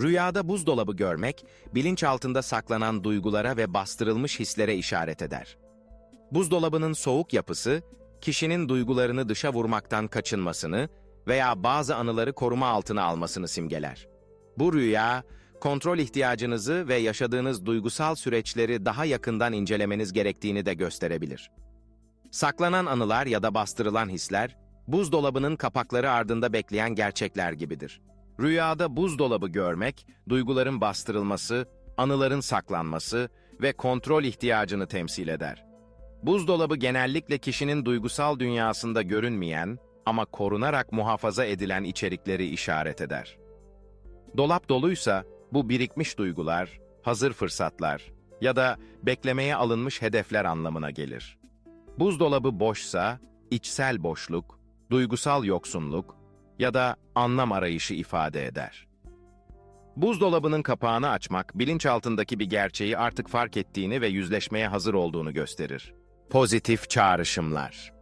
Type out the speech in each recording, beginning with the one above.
Rüyada buzdolabı görmek, bilinçaltında saklanan duygulara ve bastırılmış hislere işaret eder. Buzdolabının soğuk yapısı, kişinin duygularını dışa vurmaktan kaçınmasını veya bazı anıları koruma altına almasını simgeler. Bu rüya, kontrol ihtiyacınızı ve yaşadığınız duygusal süreçleri daha yakından incelemeniz gerektiğini de gösterebilir. Saklanan anılar ya da bastırılan hisler, buzdolabının kapakları ardında bekleyen gerçekler gibidir. Rüyada buzdolabı görmek, duyguların bastırılması, anıların saklanması ve kontrol ihtiyacını temsil eder. Buzdolabı genellikle kişinin duygusal dünyasında görünmeyen ama korunarak muhafaza edilen içerikleri işaret eder. Dolap doluysa bu birikmiş duygular, hazır fırsatlar ya da beklemeye alınmış hedefler anlamına gelir. Buzdolabı boşsa içsel boşluk, duygusal yoksunluk ya da anlam arayışı ifade eder. Buzdolabının kapağını açmak, bilinçaltındaki bir gerçeği artık fark ettiğini ve yüzleşmeye hazır olduğunu gösterir. Pozitif çağrışımlar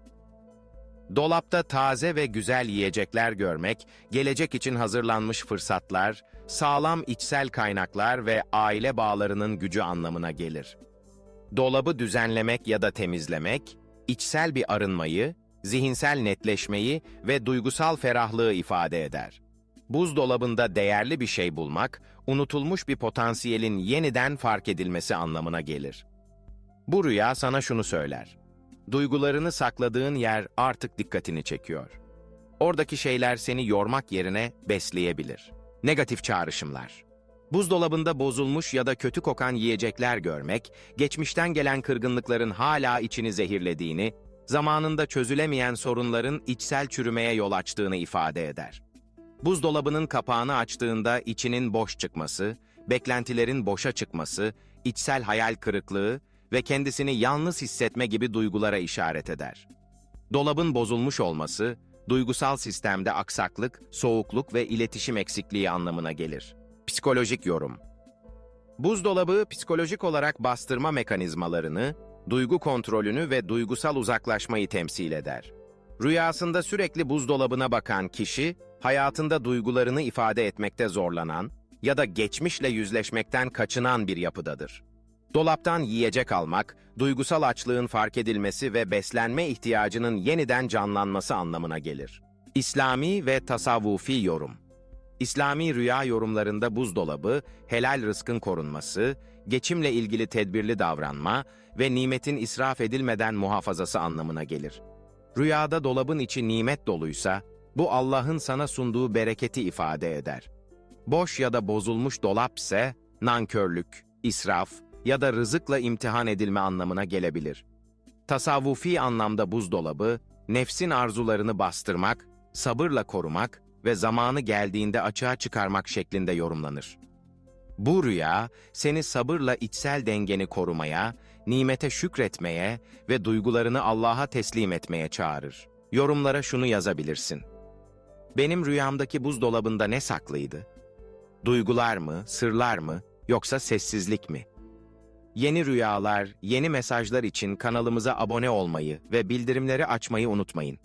Dolapta taze ve güzel yiyecekler görmek, gelecek için hazırlanmış fırsatlar, sağlam içsel kaynaklar ve aile bağlarının gücü anlamına gelir. Dolabı düzenlemek ya da temizlemek, içsel bir arınmayı, zihinsel netleşmeyi ve duygusal ferahlığı ifade eder. Buzdolabında değerli bir şey bulmak, unutulmuş bir potansiyelin yeniden fark edilmesi anlamına gelir. Bu rüya sana şunu söyler. Duygularını sakladığın yer artık dikkatini çekiyor. Oradaki şeyler seni yormak yerine besleyebilir. Negatif çağrışımlar. Buzdolabında bozulmuş ya da kötü kokan yiyecekler görmek, geçmişten gelen kırgınlıkların hala içini zehirlediğini, zamanında çözülemeyen sorunların içsel çürümeye yol açtığını ifade eder. Buzdolabının kapağını açtığında içinin boş çıkması, beklentilerin boşa çıkması, içsel hayal kırıklığı ve kendisini yalnız hissetme gibi duygulara işaret eder. Dolabın bozulmuş olması, duygusal sistemde aksaklık, soğukluk ve iletişim eksikliği anlamına gelir. Psikolojik yorum Buzdolabı, psikolojik olarak bastırma mekanizmalarını, duygu kontrolünü ve duygusal uzaklaşmayı temsil eder. Rüyasında sürekli buzdolabına bakan kişi, hayatında duygularını ifade etmekte zorlanan ya da geçmişle yüzleşmekten kaçınan bir yapıdadır. Dolaptan yiyecek almak, duygusal açlığın fark edilmesi ve beslenme ihtiyacının yeniden canlanması anlamına gelir. İslami ve tasavvufi yorum İslami rüya yorumlarında buzdolabı, helal rızkın korunması, geçimle ilgili tedbirli davranma ve nimetin israf edilmeden muhafazası anlamına gelir. Rüyada dolabın içi nimet doluysa, bu Allah'ın sana sunduğu bereketi ifade eder. Boş ya da bozulmuş dolap ise nankörlük, israf ya da rızıkla imtihan edilme anlamına gelebilir. Tasavvufi anlamda buzdolabı, nefsin arzularını bastırmak, sabırla korumak ve zamanı geldiğinde açığa çıkarmak şeklinde yorumlanır. Bu rüya, seni sabırla içsel dengeni korumaya, nimete şükretmeye ve duygularını Allah'a teslim etmeye çağırır. Yorumlara şunu yazabilirsin. Benim rüyamdaki buzdolabında ne saklıydı? Duygular mı, sırlar mı, yoksa sessizlik mi? Yeni rüyalar, yeni mesajlar için kanalımıza abone olmayı ve bildirimleri açmayı unutmayın.